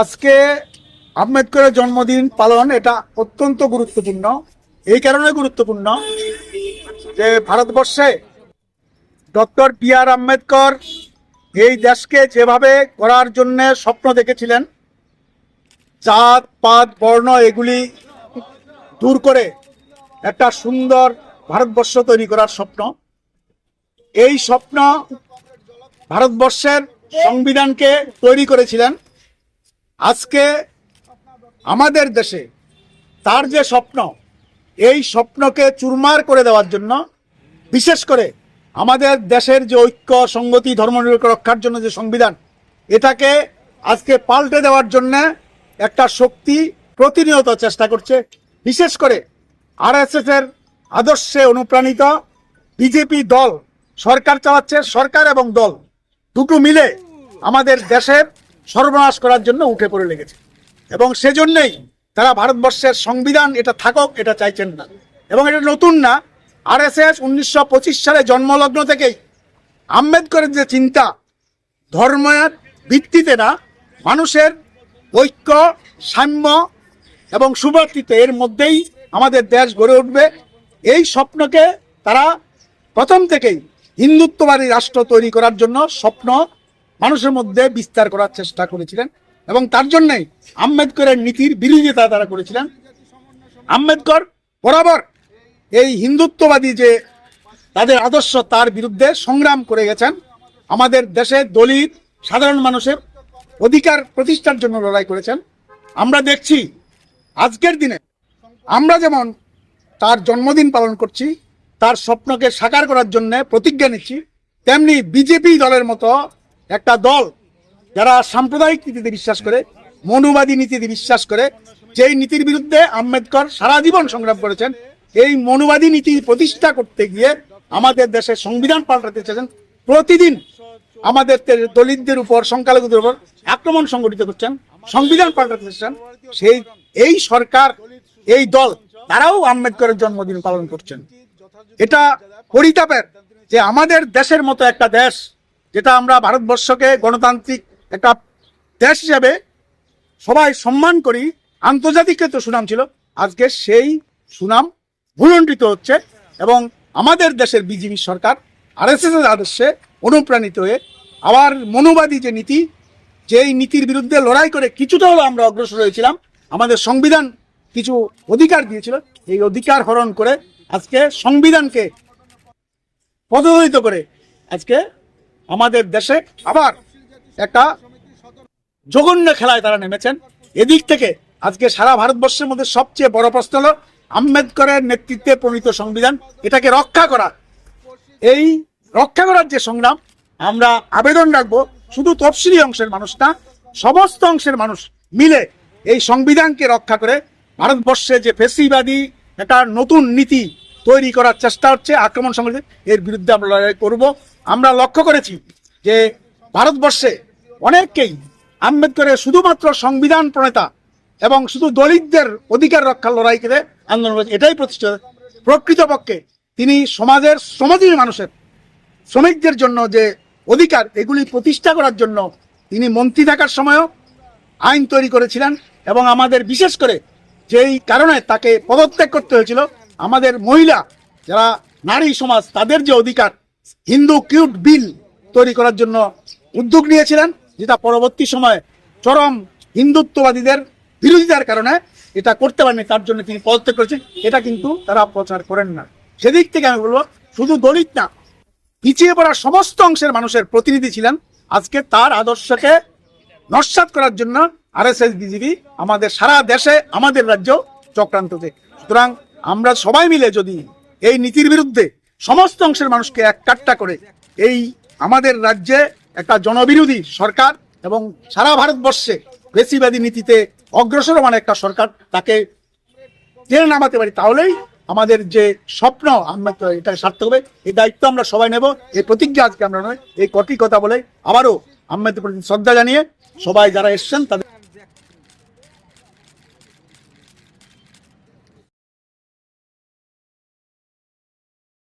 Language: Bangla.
আজকে আম্বেদকরের জন্মদিন পালন, এটা অত্যন্ত গুরুত্বপূর্ণ। এই কারণে গুরুত্বপূর্ণ যে ভারতবর্ষে ডক্টর বি আর আম্বেদকর এই দেশকে যেভাবে করার জন্য স্বপ্ন দেখেছিলেন, জাত, পাত, বর্ণ, এগুলি দূর করে একটা সুন্দর ভারতবর্ষ তৈরি করার স্বপ্ন। এই স্বপ্ন ভারতবর্ষের সংবিধানকে তৈরি করেছিলেন। আজকে আমাদের দেশে তার যে স্বপ্ন, এই স্বপ্নকে চুরমার করে দেওয়ার জন্য, বিশেষ করে আমাদের দেশের যে ঐক্য সংগতি ধর্মনিরপেক্ষ রক্ষার জন্য যে সংবিধান, এটাকে আজকে পাল্টে দেওয়ার জন্য একটা শক্তি প্রতিনিয়ত চেষ্টা করছে। বিশেষ করে আরএসএস এর আদর্শে অনুপ্রাণিত বিজেপি দল সরকার চালাচ্ছে, সরকার এবং দল দুটো মিলে আমাদের দেশের সর্বনাশ করার জন্য উঠে পড়ে লেগেছে। এবং সেজন্যই তারা ভারতবর্ষের সংবিধান এটা থাকক, এটা চাইছেন না। এবং এটা নতুন না আর এস এস উনিশশো পঁচিশ সালে জন্মলগ্ন থেকেই আম্বেদকরের যে চিন্তা, ধর্মের ভিত্তিতে না, মানুষের ঐক্য, সাম্য এবং সুভাতৃত্ব এর মধ্যেই আমাদের দেশ গড়ে উঠবে। এই স্বপ্নকে তারা প্রথম থেকেই হিন্দুত্ববাদী রাষ্ট্র তৈরি করার জন্য স্বপ্ন মানুষের মধ্যে বিস্তার করার চেষ্টা করেছিলেন এবং তার জন্যই আম্বেদকরের নীতির বিরোধিতা তারা করেছিলেন। আম্বেদকর বরাবর এই হিন্দুত্ববাদী যে তাদের আদর্শ, তার বিরুদ্ধে সংগ্রাম করে গেছেন। আমাদের দেশে দলিত, সাধারণ মানুষের অধিকার প্রতিষ্ঠার জন্য লড়াই করেছেন। আমরা দেখছি আজকের দিনে আমরা যেমন তার জন্মদিন পালন করছি, তার স্বপ্নকে সাকার করার জন্য প্রতিজ্ঞা নিচ্ছি, তেমনি বিজেপি দলের মতো একটা দল যারা সাম্প্রদায়িক নীতিতে বিশ্বাস করে, মনুবাদী নীতিতে বিশ্বাস করে, যেই নীতির বিরুদ্ধে আম্বেদকর সারা জীবন সংগ্রাম করেছেন, এই মনুবাদী নীতি প্রতিষ্ঠা করতে গিয়ে আমাদের দেশের সংবিধান পাল্টাতে চেয়েছেন। প্রতিদিন আমাদের দলিতদের উপর, সংখ্যালঘুদের উপর আক্রমণ সংগঠিত করছেন, সংবিধান পাল্টাতে চেয়েছেন। সেই, এই সরকার, এই দল তারাও আম্বেদকরের জন্মদিন পালন করছেন। এটা পরিতাপের যে আমাদের দেশের মতো একটা দেশ যেটা আমরা ভারতবর্ষকে গণতান্ত্রিক একটা দেশ হিসাবে সবাই সম্মান করি আন্তর্জাতিক ক্ষেত্রে সুনাম ছিল, আজকে সেই সুনাম ভুলণ্ঠিত হচ্ছে এবং আমাদের দেশের বিজেপি সরকার আরএসএস এর আদর্শে অনুপ্রাণিত হয়ে আবার মনোবাদী যে নীতি, যেই নীতির বিরুদ্ধে লড়াই করে কিছুটা হলেও আমরা অগ্রসর হয়েছিলাম, আমাদের সংবিধান কিছু অধিকার দিয়েছিল, এই অধিকার হরণ করে আজকে সংবিধানকে পদদলিত করে আজকে আমাদের দেশে আবার একটা জঘন্য খেলায় তারা নেমেছেন। এদিক থেকে আজকে সারা ভারতবর্ষের মধ্যে সবচেয়ে বড় প্রশ্ন হলো আম্বেদকরের নেতৃত্বে প্রণীত সংবিধান, এটাকে রক্ষা করা। এই রক্ষা করার যে সংগ্রাম, আমরা আবেদন রাখব, শুধু তফসিলি অংশের মানুষ না, সমস্ত অংশের মানুষ মিলে এই সংবিধানকে রক্ষা করে ভারতবর্ষে যে ফেসিবাদী একটা নতুন নীতি তৈরি করার চেষ্টা হচ্ছে আক্রমণ সংগঠিত এর বিরুদ্ধে আমরা লড়াই করব। আমরা লক্ষ্য করেছি যে ভারতবর্ষে অনেককেই আম্বেদকরের শুধুমাত্র সংবিধান প্রণেতা এবং শুধু দলিতদের অধিকার রক্ষার লড়াই করে আন্দোলন করেছে, এটাই প্রতিষ্ঠিত। প্রকৃতপক্ষে তিনি সমাজের শ্রমজীবী মানুষের, শ্রমিকদের জন্য যে অধিকার, এগুলি প্রতিষ্ঠা করার জন্য তিনি মন্ত্রী থাকার সময়ও আইন তৈরি করেছিলেন এবং আমাদের বিশেষ করে যেই কারণে তাকে পদত্যাগ করতে হয়েছিল আমাদের মহিলা, যারা নারী সমাজ, তাদের যে অধিকার, হিন্দু কিউট বিল তৈরি করার জন্য উদ্যোগ নিয়েছিলেন, যেটা পরবর্তী সময়ে চরম হিন্দুত্ববাদীদের বিরোধিতার কারণে এটা করতে পারেনি, তার জন্য তিনি পদত্যাগ করেছেন, এটা কিন্তু তারা প্রচার করেন না। সেদিক থেকে আমি বলব, শুধু দলিত না, পিছিয়ে পড়া সমস্ত অংশের মানুষের প্রতিনিধি ছিলেন। আজকে তার আদর্শকে নস্বাত করার জন্য আর এস আরএসএস বিজেপি আমাদের সারা দেশে, আমাদের রাজ্য চক্রান্ততে সুতরাং আমরা সবাই মিলে যদি এই নীতির বিরুদ্ধে সমস্ত অংশের মানুষকে এক কাট্টা করে এই আমাদের রাজ্যে একটা জনবিরোধী সরকার এবং সারা ভারতবর্ষে বেশিবাদী নীতিতে অগ্রসরমান একটা সরকার তাকে টেনে নামাতে পারি, তাহলেই আমাদের যে স্বপ্ন, আমরা তো এটা সার্থক হবে, এই দায়িত্ব আমরা সবাই নেব, এই প্রতিজ্ঞা আজকে আমরা নয়, এই কটি কথা বলে আবারও আম্বেদকর প্রতি শ্রদ্ধা জানিয়ে সবাই যারা এসছেন তাদের